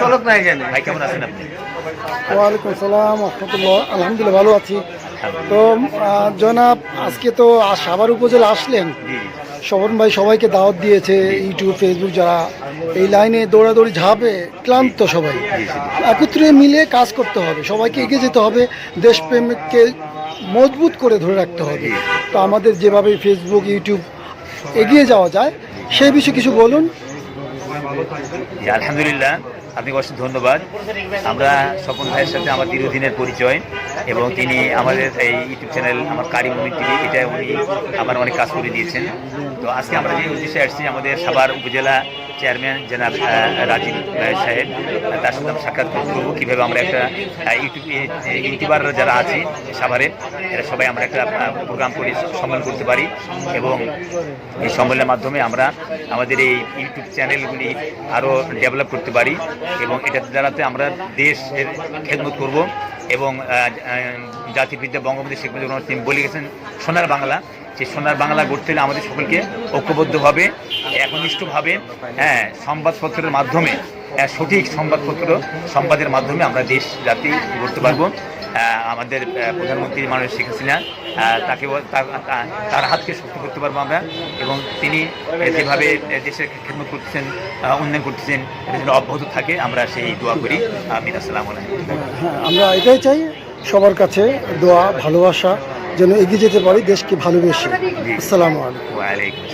সলক নাই জানে ভাই কেমন আছেন আপনি? ওয়ালাইকুম সালাম রহমতুল্লাহ আলহামদুলিল্লাহ ভালো আছি। তো জনাব আজকে তো সাভার উপজেলা আসলেন। জি। শবন ভাই সবাইকে দাওয়াত দিয়েছে ইউটিউব ফেসবুক যারা। এই লাইনে দৌড়াদৌড়ি ঝাঁপে ক্লান্ত সবাই। একত্রে মিলে কাজ করতে হবে। সবাইকে এগিয়ে যেতে হবে। দেশপ্রেমকে মজবুত করে ধরে রাখতে হবে। তো আমাদের যেভাবে ফেসবুক ইউটিউব এগিয়ে যাওয়া যায় সেই বিষয়ে কিছু বলুন। জি, আলহামদুলিল্লাহ আপনি অসংখ্য ধন্যবাদ। আমরা স্বপন ভাইয়ের সাথে আমার দীর্ঘদিনের পরিচয় এবং তিনি আমাদের এই ইউটিউব চ্যানেল, আমার কারি মুমিন টিভি এটা উনি আমার অনেক কাজ করে দিয়েছেন। তো আজকে আমরা যে উদ্দেশ্যে আসছি, আমাদের সাভার উপজেলা চেয়ারম্যান জনাব রাজীব সাহেব, তার সাথে আমরা সাক্ষাৎ করব কীভাবে আমরা একটা ইউটিউব ইউটিউবার যারা আছে সাভারে, এরা সবাই আমরা একটা প্রোগ্রাম করে সম্মেলন করতে পারি এবং এই সম্মেলনের মাধ্যমে আমরা আমাদের এই ইউটিউব চ্যানেলগুলি আরও ডেভেলপ করতে পারি। এবং এটা দ্বারাতে আমরা দেশের খেদমত করব এবং জাতিবিদ্যা বঙ্গবন্ধু শেখ মুজিবুর রহমান তিনি বলে গেছেন সোনার বাংলা। যে সোনার বাংলা গড়তে হলে আমাদের সকলকে ঐক্যবদ্ধভাবে একনিষ্ঠভাবে হ্যাঁ সংবাদপত্রের মাধ্যমে আহ, সঠিক সংবাদপত্র সংবাদের মাধ্যমে আমরা দেশ জাতি গড়তে পারব। আমাদের প্রধানমন্ত্রী মানুষ শেখ হাসিনা তাকে তার হাতকে শক্ত করতে পারব আমরা এবং তিনি যেভাবে দেশের খেদমত করতেছেন উন্নয়ন করতেছেন এটা যেন অব্যাহত থাকে আমরা সেই দোয়া করি। আমিন আসসালামু আলাইকুম। হ্যাঁ আমরা এটাই চাই সবার কাছে দোয়া ভালোবাসা যেন এগিয়ে যেতে পারি দেশকে ভালোবেসে। আসসালামু আলাইকুম।